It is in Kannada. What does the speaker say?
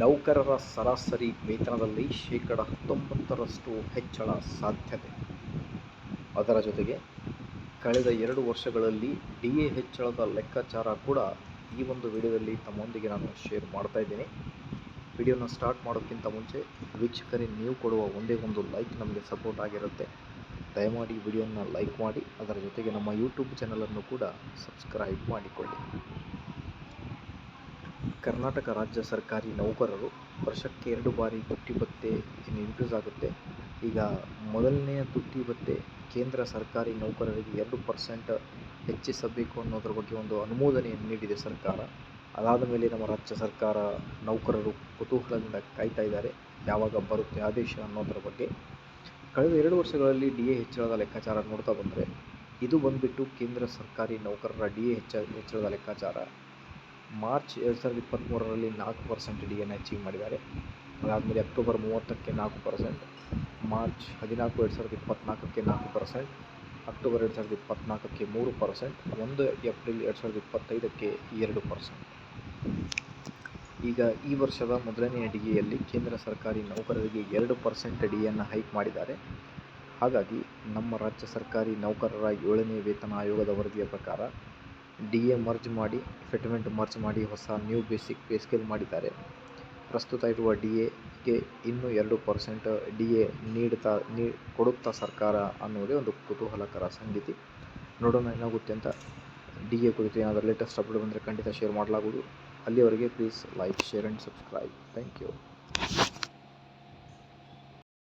ನೌಕರರ ಸರಾಸರಿ ವೇತನದಲ್ಲಿ ಶೇಕಡ ಹತ್ತೊಂಬತ್ತರಷ್ಟು ಹೆಚ್ಚಳ ಸಾಧ್ಯತೆ. ಅದರ ಜೊತೆಗೆ ಕಳೆದ ಎರಡು ವರ್ಷಗಳಲ್ಲಿ ಡಿ ಎ ಹೆಚ್ಚಳದ ಲೆಕ್ಕಾಚಾರ ಕೂಡ ಈ ಒಂದು ವಿಡಿಯೋದಲ್ಲಿ ತಮ್ಮೊಂದಿಗೆ ನಾನು ಶೇರ್ ಮಾಡ್ತಾ ಇದ್ದೀನಿ. ವಿಡಿಯೋನ ಸ್ಟಾರ್ಟ್ ಮಾಡೋಕ್ಕಿಂತ ಮುಂಚೆ ವೀಕ್ಷಕರೇ, ನೀವು ಕೊಡುವ ಒಂದೇ ಒಂದು ಲೈಕ್ ನಮಗೆ ಸಪೋರ್ಟ್ ಆಗಿರುತ್ತೆ. ದಯಮಾಡಿ ವಿಡಿಯೋನ ಲೈಕ್ ಮಾಡಿ, ಅದರ ಜೊತೆಗೆ ನಮ್ಮ ಯೂಟ್ಯೂಬ್ ಚಾನಲನ್ನು ಕೂಡ ಸಬ್ಸ್ಕ್ರೈಬ್ ಮಾಡಿಕೊಳ್ಳಿ. ಕರ್ನಾಟಕ ರಾಜ್ಯ ಸರ್ಕಾರಿ ನೌಕರರು ವರ್ಷಕ್ಕೆ ಎರಡು ಬಾರಿ ತುಟ್ಟಿ ಭತ್ಯೆ ಇನ್ಕ್ರೀಸ್ ಆಗುತ್ತೆ ಈಗ ಮೊದಲನೆಯ ತುಟ್ಟಿ ಭತ್ಯೆ ಕೇಂದ್ರ ಸರ್ಕಾರಿ ನೌಕರರಿಗೆ ಎರಡು ಪರ್ಸೆಂಟ್ ಹೆಚ್ಚಿಸಬೇಕು ಅನ್ನೋದ್ರ ಬಗ್ಗೆ ಒಂದು ಅನುಮೋದನೆಯನ್ನು ನೀಡಿದೆ ಸರ್ಕಾರ. ಅದಾದ ಮೇಲೆ ನಮ್ಮ ರಾಜ್ಯ ಸರ್ಕಾರ ನೌಕರರು ಕುತೂಹಲದಿಂದ ಕಾಯ್ತಾ ಇದ್ದಾರೆ. ಯಾವಾಗ ಬರುತ್ತೆ ಆದೇಶ ಅನ್ನೋದ್ರ ಬಗ್ಗೆ. ಕಳೆದ ಎರಡು ವರ್ಷಗಳಲ್ಲಿ ಡಿ ಎ ಹೆಚ್ಚಳದ ಲೆಕ್ಕಾಚಾರ ನೋಡ್ತಾ ಬಂದರೆ, ಇದು ಬಂದುಬಿಟ್ಟು ಕೇಂದ್ರ ಸರ್ಕಾರಿ ನೌಕರರ ಡಿ ಎ ಹೆಚ್ಚ ಹೆಚ್ಚಳದ ಲೆಕ್ಕಾಚಾರ. ಮಾರ್ಚ್ ಎರಡು ಸಾವಿರದ ಇಪ್ಪತ್ತ್ಮೂರರಲ್ಲಿ ನಾಲ್ಕು ಪರ್ಸೆಂಟ್ ಡಿ ಎನ ಅಚೀವ್ ಮಾಡಿದ್ದಾರೆ. ಅದಾದಮೇಲೆ ಅಕ್ಟೋಬರ್ ಮೂವತ್ತಕ್ಕೆ ನಾಲ್ಕು ಪರ್ಸೆಂಟ್, ಮಾರ್ಚ್ ಹದಿನಾಲ್ಕು ಎರಡು ಸಾವಿರದ ಇಪ್ಪತ್ತ್ನಾಲ್ಕಕ್ಕೆ ನಾಲ್ಕು ಪರ್ಸೆಂಟ್, ಅಕ್ಟೋಬರ್ ಎರಡು ಸಾವಿರದ ಇಪ್ಪತ್ತ್ನಾಲ್ಕಕ್ಕೆ ಮೂರು ಪರ್ಸೆಂಟ್, ಒಂದು ಏಪ್ರಿಲ್ ಎರಡು ಸಾವಿರದ ಇಪ್ಪತ್ತೈದಕ್ಕೆ ಎರಡು ಪರ್ಸೆಂಟ್. ಈಗ ಈ ವರ್ಷದ ಮೊದಲನೆಯ ಡಿಗೆಯಲ್ಲಿ ಕೇಂದ್ರ ಸರ್ಕಾರಿ ನೌಕರರಿಗೆ ಎರಡು ಪರ್ಸೆಂಟ್ ಡಿಯನ್ನು ಹೈಕ್ ಮಾಡಿದ್ದಾರೆ. ಹಾಗಾಗಿ ನಮ್ಮ ರಾಜ್ಯ ಸರ್ಕಾರಿ ನೌಕರರ ಏಳನೇ ವೇತನ ಆಯೋಗದ ವರದಿಯ ಪ್ರಕಾರ ಡಿ ಎ ಮರ್ಜ್ ಮಾಡಿ ಫಿಟ್ಮೆಂಟ್ ಮರ್ಜ್ ಮಾಡಿ ಹೊಸ ನ್ಯೂ ಬೇಸಿಕ್ ಪೇ ಸ್ಕೇಲ್ ಮಾಡಿದ್ದಾರೆ. ಪ್ರಸ್ತುತ ಇರುವ ಡಿ ಎಗೆ ಇನ್ನೂ ಎರಡು ಪರ್ಸೆಂಟ್ ಡಿ ಎ ನೀಡ್ತಾ, ನೀ, ಕೊಡುತ್ತಾ ಸರ್ಕಾರ ಅನ್ನೋದೇ ಒಂದು ಕುತೂಹಲಕರ ಸಂಗತಿ. ನೋಡೋಣ ಏನಾಗುತ್ತೆ ಅಂತ ಡಿ ಎ ಕುರಿತು ಏನಾದರೂ ಲೇಟೆಸ್ಟ್ ಅಪ್ಡೇಟ್ ಬಂದರೆ ಖಂಡಿತ ಶೇರ್ ಮಾಡಲಾಗುವುದು. ಅಲ್ಲಿಯವರೆಗೆ please like share and subscribe thank you